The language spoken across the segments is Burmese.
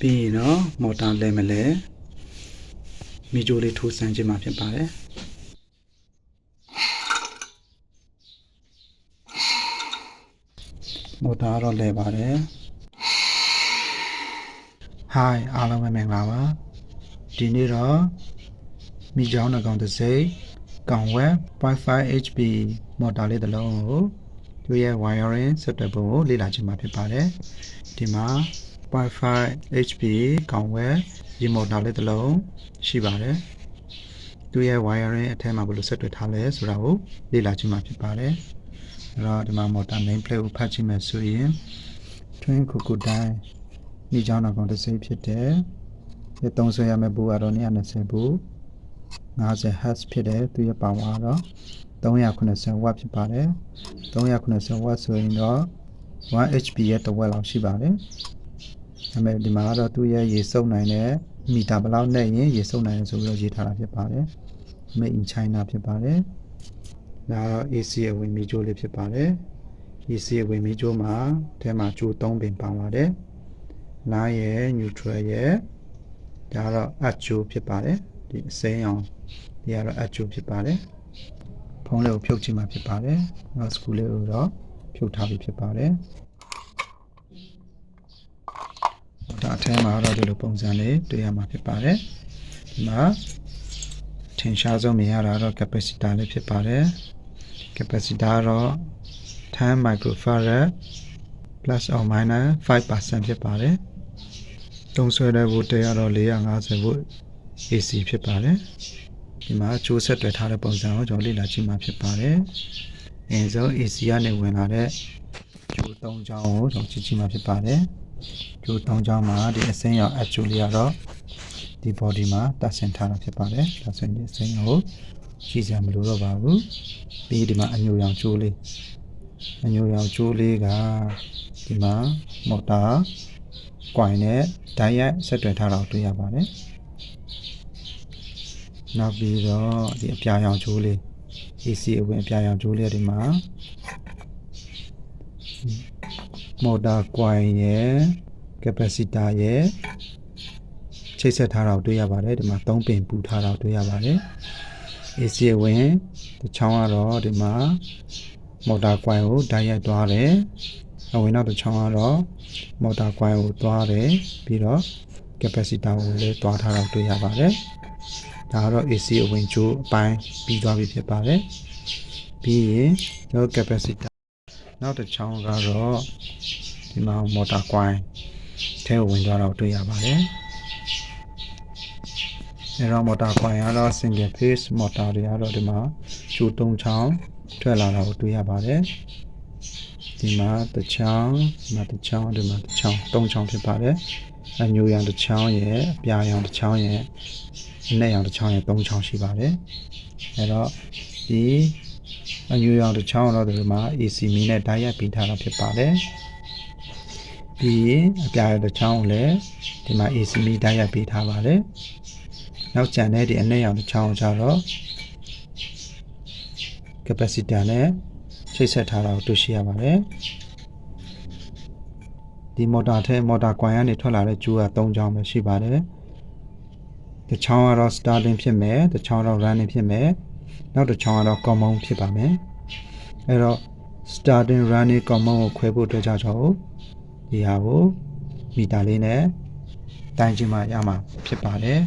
ပြီးရင်တော့မော်တာလဲမလဲမီဂျိုလေးထိုးဆန်းခြင်းမှာဖြစ်ပါတယ်မော်တာကတော့လဲပါတယ် Hi အားလုံးပဲမင်္ဂလာပါဒီနေ့တော့မိချောင်းနှကောင်တစ်စိမ့်ကောင်ဝက် Wi-Fi HP မော်တာလေးတစ်လုံးကိုသူရဲ့ wiring ဆက်သွယ်ပုံကိုလေ့လာခြင်းမှာဖြစ်ပါတယ်ဒီမှာ Wi-Fi HP ကောင်ဝက်ဒီမော်တာလေးတစ်လုံးရှိပါတယ်သူရဲ့ wiring အထက်မှာဘယ်လိုဆက်သွယ်ထားလဲဆိုတာကိုလေ့လာခြင်းမှာဖြစ်ပါတယ်အဲ့တော့ဒီမှာမော်တာ name plate ကိုဖတ်ကြည့်မယ်ဆိုရင် Twin Crocodile မိချောင်းနှကောင်တစ်စိမ့်ဖြစ်တယ်ဒီသုံးဆွဲရမယ့်ဘူကတော့220ဘူ50 Hz ဖြစ်တယ်သူရဲ့ power ကတော့380 watt ဖြစ်ပါတယ်380 watt ဆိုရင်တော့ 1 HP ရဲ့တစ်ဝက်လောက်ရှိပါတယ် ဒါပေမဲ့ဒီမှာကတော့သူ့ရဲ့ရေစုပ်နိုင်တဲ့မီတာဘယ်လောက်နဲ့ရင်ရေစုပ်နိုင်တယ်ဆိုပြီးတော့ရေးထားတာဖြစ်ပါတယ် made in China ဖြစ်ပါတယ်ဒါကတော့ AC အဝင်မီကြိုးလေးဖြစ်ပါတယ် AC အဝင်မီကြိုးမှာအဲမှာကြိုး3ပင်ပါပါတယ်နားရဲ့ neutral ရဲ့ဒါကတော့အပ်ကြိုးဖြစ်ပါတယ်ဒီအစိမ်းအောင်ဒီကတော့အပ်ကြိုးဖြစ်ပါတယ်ဖုံးလေးကိုဖြုတ်ချင်မှာဖြစ်ပါတယ်နောက်စကူလေးကိုတော့ဖြုတ်ထားပြီးဖြစ်ပါတယ်ဒါ အထဲမှာတော့ဒီလိုပုံစံလေးတွေ့ရမှာဖြစ်ပါတယ်ဒီမှာထင်ရှားဆုံးမြင်ရတာတော့ capacitor လေးဖြစ်ပါတယ် capacitor ကတော့10 microfarad plus or minus 5%ဖြစ်ပါတယ်တုံးဆွဲတဲ့ voltage ကတော့450 volt AC ဖြစ်ပါတယ်ဒီမှာကြိုးဆက်တွေ့ထားတဲ့ပုံစံကိုကျွန်တော်လေ့လာကြည့်မှာဖြစ်ပါတယ်အရင်ဆုံး AC ကနေဝင်လာတဲ့ကြိုး၃ချောင်းကိုကျွန်တော်ကြည့်ကြည့်မှာဖြစ်ပါတယ် ကြိုး၃ချောင်းမှာဒီအစိမ်းရောင် actually ကတော့ဒီ body မှာတက်ဆင်ထားတာဖြစ်ပါတယ်ဒါဆိုရင်ဒီအစိမ်းကိုကြည့်စရာမလိုတော့ပါဘူးပြီးဒီမှာအညိုရောင်ကြိုးလေးအညိုရောင်ကြိုးလေးကဒီမှာမော်တာကွိုင်နဲ့ဓာတ်ရိုက်ဆက်သွယ်ထားတာကိုတွေ့ရပါတယ်နောက်ပြီးတော့ဒီအပြာရောင်ကြိုးလေး AC အဝင်အပြာရောင်ကြိုးလေးဒီမှာ မော်တာကွိုင်ရဲ့ capacitor ရဲ့ချိတ်ဆက်ထားတာကိုတွေ့ရပါတယ်ဒီမှာ၃ပင်ပူထားတာကိုတွေ့ရပါတယ် AC အဝင်တချောင်းကတော့ဒီမှာမော်တာကွိုင်ကိုဓာတ်ရိုက်သွားတယ်အဝင်နောက်တစ်ချောင်းကတော့မော်တာကွိုင်ကိုသွားတယ်ပြီးတော့ capacitor ကိုလည်းသွားထားတာတွေ့ရပါတယ်ဒါကတော့ AC အဝင်ကျိုးအပိုင်းပြီးသွားပြီဖြစ်ပါတယ်ပြီးရင်တော့ capacitor နောက်တစ်ချောင်းကတော့ဒီမှာမော်တာကွိုင်ထဲကိုဝင်သွားတာတွေ့ရပါတယ်အဲတော့မော်တာကွိုင်ကတော့ single phase မော်တာတွေကတော့ဒီမှာကျိုး၃ချောင်းထွက်လာတာကိုတွေ့ရပါတယ်ဒီမှာတစ်ချောင်းဒီမှာတစ်ချောင်းဒီမှာတစ်ချောင်း၃ချောင်းဖြစ်ပါတယ်အညိုရောင်တစ်ချောင်းရဲ့အပြာရောင်တစ်ချောင်းရဲ့အနက်ရောင်တစ်ချောင်းရဲ့၃ချောင်းရှိပါတယ်အဲတော့ဒီ အညိုရောင်တစ်ချောင်းတော့ဒီမှာ AC မီနဲ့ဓာတ်ရိုက်ပြီးထားတာဖြစ်ပါတယ်ပြီးရင်အပြာရောင်တစ်ချောင်းကိုလည်းဒီမှာ AC မီဓာတ်ရိုက်ပြီးထားပါတယ်နောက်ကျန်တဲ့ဒီအနက်ရောင်တစ်ချောင်းကိုကျတော့ capacitor နဲ့ချိတ်ဆက်ထားတာကိုတွေ့ရှိရပါတယ်ဒီမော်တာထဲမော်တာကွန်ကနေထွက်လာတဲ့ကျိုးက၃ချောင်းပဲရှိပါတယ်တစ်ချောင်းကတော့ starting ဖြစ်မယ်တစ်ချောင်းတော့ running ဖြစ်မယ် နောက်တစ်ချောင်းကတော့ common ဖြစ်ပါမယ်အဲတော့ starting running common ကိုခွဲဖို့အတွက်ကြောင့်ဒီဟာကိုမီတာလေးနဲ့တိုင်းချင်းမှရမှာဖြစ်ပါတယ်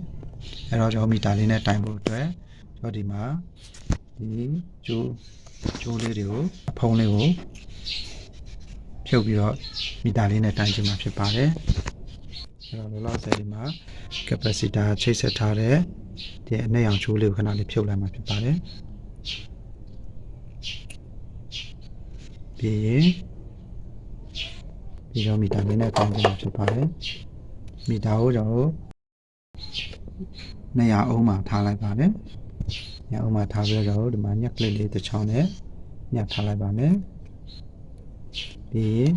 အဲတော့ကျွန်တော်မီတာလေးနဲ့တိုင်းဖို့အတွက်ကျွန်တော်ဒီမှာဒီကျိုးကျိုးလေးတွေကိုအဖုံးလေးကိုဖြုတ်ပြီးတော့မီတာလေးနဲ့တိုင်းချင်မှာဖြစ်ပါတယ် အဲ့တော့လောလောဆယ်ဒီမှာ capacitor ချိတ်ဆက်ထားတဲ့ဒီအနက်ရောင်ချိုးလေးကိုခဏလေးဖြုတ်လိုက်မှာဖြစ်ပါတယ်ပြီးရင်ပြီးတော့မီတာလေးနဲ့တိုင်းချင်မှာဖြစ်ပါတယ်မီတာကိုကျွန်တော်တို့200အုံးမှာထားလိုက်ပါတယ်ညအုံးမှာထားပြီးတော့ဒီမှာညက်ကလေးလေးတစ်ချောင်းနဲ့ညက်ထားလိုက်ပါမယ်ပြီးရင်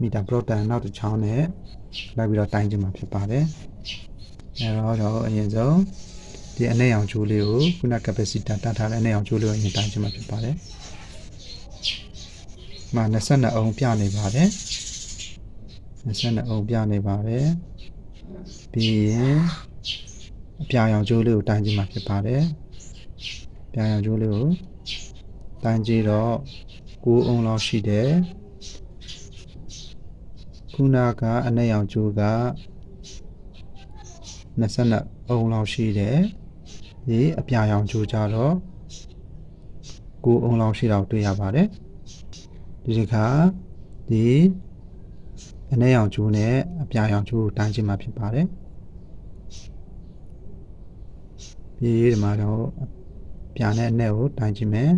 မီတာပရိုတန်နောက်တစ်ချောင်းနဲ့လိုက်ပြီးတော့တိုင်းချင်မှာဖြစ်ပါတယ်အဲတော့တော့အရင်ဆုံးဒီအနက်ရောင်ကျိုးလေးကိုခုန capacitor တတ်ထားတဲ့အနက်ရောင်ကျိုးလေးကိုအရင်တိုင်းချင်မှာဖြစ်ပါတယ်မှာ22အုံပြနေပါတယ်22အုံပြနေပါတယ်ပြီးရင်အပြာရောင်ကျိုးလေးကိုတိုင်းကြည့်မှာဖြစ်ပါတယ်အပြာရောင်ကျိုးလေးကိုတိုင်းကြည့်တော့9အုံလောက်ရှိတယ် ခုနကအနက်ရောင်ကျိုးက22အုံလောက်ရှိတယ်ဒီအပြာရောင်ကျိုးကြတော့9အုံလောက်ရှိတာကိုတွေ့ရပါတယ်ဒီတစ်ခါဒီအနက်ရောင်ကျိုးနဲ့အပြာရောင်ကျိုးကိုတိုင်းကြည့်မှာဖြစ်ပါတယ်ပြီးဒီမှာတော့ပြာနဲ့အနက်ကိုတိုင်းကြည့်မယ်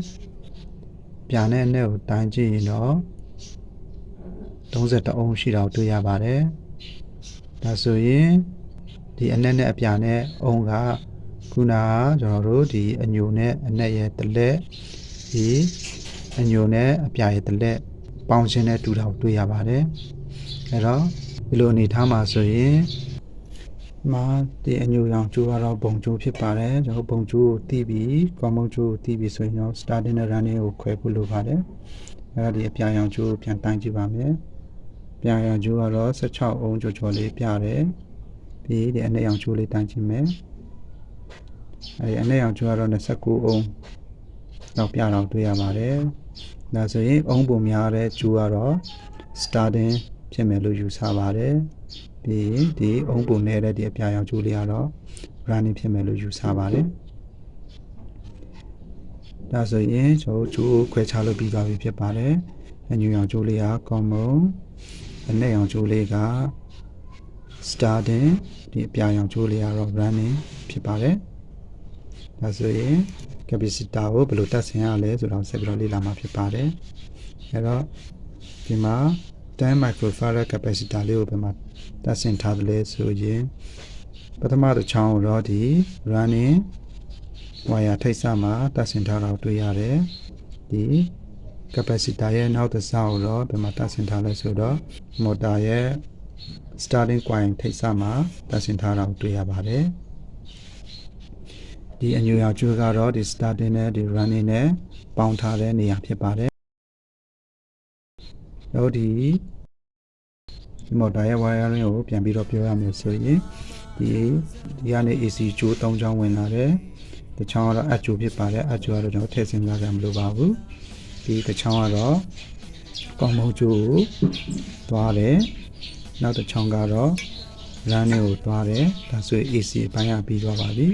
ပြာနဲ့အနက်ကိုတိုင်းကြည့်ရင်တော့ 32အုံရှိတာကိုတွေ့ရပါတယ်ဒါဆိုရင်ဒီအနက်နဲ့အပြာနဲ့အုံကခုနကကျွန်တော်တို့ဒီအညိုနဲ့အနက်ရဲ့တလက်ဒီအညိုနဲ့အပြာရဲ့တလက်ပေါင်းခြင်းနဲ့တူတာကိုတွေ့ရပါတယ်အဲ့တော့ဒီလိုအနေထားမှာဆိုရင်မှာဒီအညိုရောင်ကျိုးကတော့ဘုံကျိုးဖြစ်ပါတယ်ကျွန်တော်ဘုံကျိုးကိုတီးပြီးကွန်မုံကျိုးကိုတီးပြီးဆိုရင်တော့ starting နဲ့ running ကိုခွဲဖို့လိုပါတယ်အဲ့ဒါဒီအပြာရောင်ကျိုးကိုပြန်တိုင်းကြည့်ပါမယ် ပြာရောင်ကျိုးကတော့16အုံကျော်ကျော်လေးပြတယ်ပြီးဒီအနက်ရောင်ကျိုးလေးတိုင်းကြည့်မယ်အဲဒီအနက်ရောင်ကျိုးကတော့29အုံတော့ပြတော့တွေ့ရပါတယ်ဒါဆိုရင်အုံပုံများတဲ့ကျိုးကတော့ starting ဖြစ်မယ်လို့ယူဆပါတယ်ပြီးရင်ဒီအုံပုံနေတဲ့ဒီအပြာရောင်ကျိုးလေးကတော့ running ဖြစ်မယ်လို့ယူဆပါတယ်ဒါဆိုရင်ကျွန်တော်ကျိုးခွဲခြားလို့ပြီးသွားပြီဖြစ်ပါတယ်အညူရောင်ကျိုးလေးက common အနက်ရောင်ကျိုးလေးက starting ဒီအပြာရောင်ကျိုးလေးကတော့ running ဖြစ်ပါတယ်ဒါဆိုရင် capacitor ကိုဘယ်လိုတက်ဆင်ရလဲဆိုတော့ဆက်ပြီးတော့လေ့လာမှာဖြစ်ပါတယ်အဲတော့ဒီမှာ10 microfarad capacitor လေးကိုဘယ်မှာတက်ဆင်ထားသလဲဆိုရင်ပထမတစ်ချောင်းတော့ဒီ running wire ထိပ်စမှာတက်ဆင်ထားတာကိုတွေ့ရတယ်ဒီ capacitor ရဲ့နောက်တစ်စားကိုတော့ဘယ်မှာတက်ဆင်ထားလဲဆိုတော့ motor ရဲ့ starting coin ထိပ်စမှာတက်ဆင်ထားတာကိုတွေ့ရပါတယ်ဒီအညူရောင်ကျိုးကတော့ဒီ starting နဲ့ဒီ running နဲ့ပေါင်းထားတဲ့နေရာဖြစ်ပါတယ်တော့ဒီဒီ motor ရဲ့ wiring ကိုပြန်ပြီးတော့ပြောရမယ်ဆိုရင်ဒီဒီကနေ AC ကျိုး၃ချောင်းဝင်လာတယ်တချောင်းကတော့အကျိုးဖြစ်ပါတယ်အကျိုးကတော့ကျွန်တော်ထည့်စဉ်းစားကြမလို့ပါဘူး ဒီတချောင်းကတော့ကောင်းမုံကျိုးကိုသွားတယ်နောက်တစ်ချောင်းကတော့ running ကိုသွားတယ်ဒါဆိုရင် AC အပိုင်းကပြီးသွားပါပြီ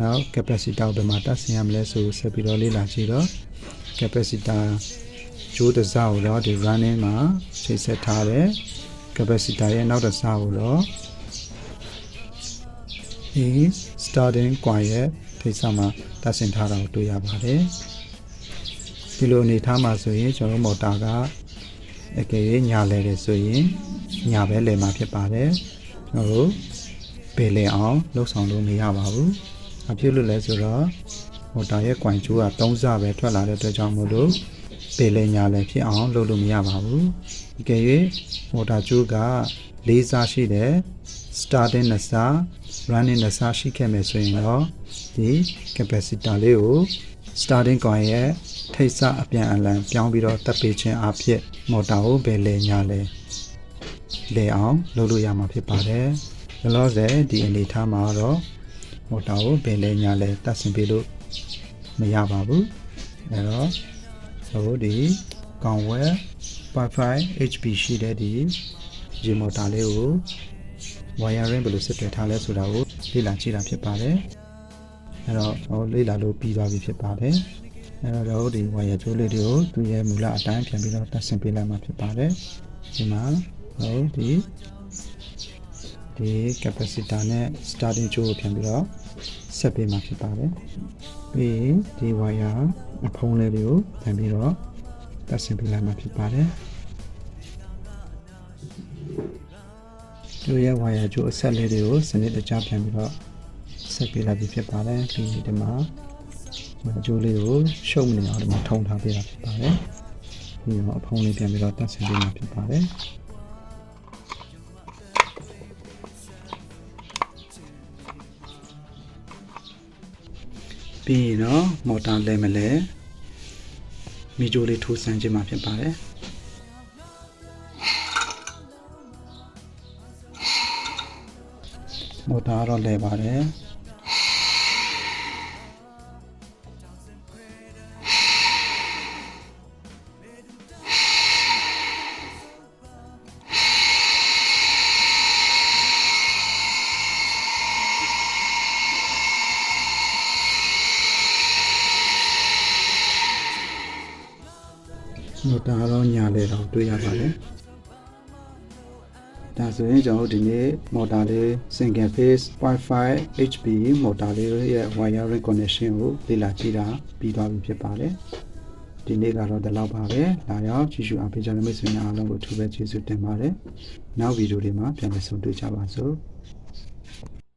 နောက် capacitor ဘယ်မှာတက်ဆင်ရမလဲဆိုဆက်ပြီးတော့လေ့လာကြည့်တော့ capacitor ကျိုးတစ်စားကိုတော့ဒီ running မှာချိတ်ဆက်ထားတယ် capacitor ရဲ့နောက်တစ်စားကိုတော့ဒီ starting coil ရဲ့ထိပ်စမှာတက်ဆင်ထားတာကိုတွေ့ရပါတယ် ဒီလိုအနေထားမှာဆိုရင်ကျွန်တော်မော်တာကအကယ်၍ညာလဲတယ်ဆိုရင်ညာပဲလဲမှာဖြစ်ပါတယ်ကျွန်တော်တို့ပေလဲအောင်လှုပ်ဆောင်လို့မရပါဘူးအဖြစ်လို့လဲဆိုတော့မော်တာရဲ့ coin ကျိုးက3စပဲထွက်လာတဲ့အတွက်ကြောင့်မို့လို့ပေလဲညာလဲဖြစ်အောင်လုပ်လို့မရပါဘူးအကယ်၍မော်တာကျိုးက၄စားရှိတယ် starting နှစ်စား running နှစ်စားရှိခဲ့မယ်ဆိုရင်တော့ဒီ capacitor လေးကို starting coin ရဲ့ထိပ်စအပြန်အလှန်ပြောင်းပြီးတော့တက်ပေးခြင်းအဖြစ်မော်တာကိုပဲလဲညာလဲလဲအောင်လုပ်လို့ရမှာဖြစ်ပါတယ်။လောလောဆယ်ဒီအနေထားမှာတော့မော်တာကိုပဲလဲညာလဲတက်ဆင်ပေးလို့မရပါဘူး။အဲတော့ဟိုဒီကောင်ဝဲ Wi-Fi HP ရှိတဲ့ဒီဒီမော်တာလေးကို wiring ဘယ်လိုဆက်သွယ်ထားလဲဆိုတာကိုလေ့လာကြည့်တာဖြစ်ပါတယ်။ အဲတော့ဟိုလေ့လာလို့ပြီးသွားပြီဖြစ်ပါတယ်။အဲ့တော့ဒီ wire ကြိုးလေးတွေကိုသူ့ရဲ့မူလအတိုင်းပြန်ပြီးတော့တက်ဆင်ပေးလိုက်မှာဖြစ်ပါတယ်ဒီမှာဟိုဒီဒီ capacitor နဲ့ starting ကြိုးကိုပြန်ပြီးတော့ဆက်ပေးမှာဖြစ်ပါတယ်ပြီးရင်ဒီ wire အဖုံးလေးတွေကိုပြန်ပြီးတော့တက်ဆင်ပေးလိုက်မှာဖြစ်ပါတယ်သူရဲ့ wire ကြိုးအဆက်လေးတွေကိုစနစ်တကျပြန်ပြီးတော့ ဆက်ပေးလိုက်ပြီဖြစ်ပါတယ်ပြီးဒီမှာအကျိုးလေးကိုရှုပ်မနေအောင်ဒီမှာထုံထားပေးတာဖြစ်ပါတယ်။ပြီးတော့အဖုံးလေးပြန်ပြီးတော့တက်ဆင်ပေးမှာဖြစ်ပါတယ်။ပြီးရင်တော့မော်တာလဲမလဲမီဂျိုလေးထိုးဆန်းခြင်းမှာဖြစ်ပါတယ်။မော်တာကတော့လဲပါတယ် မော်တာတော့ညာလေတော့တွေ့ရပါတယ်ဒါဆိုရင်ကျွန်တော်တို့ဒီနေ့မော်တာလေး single phase Wi-Fi HP မော်တာလေးရဲ့ wiring connection ကိုလေ့လာကြည့်တာပြီးသွားပြီဖြစ်ပါတယ်ဒီနေ့ကတော့ဒီလောက်ပါပဲလာရောက်ကြည့်ရှုအားပေးကြတဲ့မိတ်ဆွေများအားလုံးကိုအထူးပဲကျေးဇူးတင်ပါတယ်နောက်ဗီဒီယိုတွေမှာပြန်လည်ဆုံတွေ့ကြပါစို့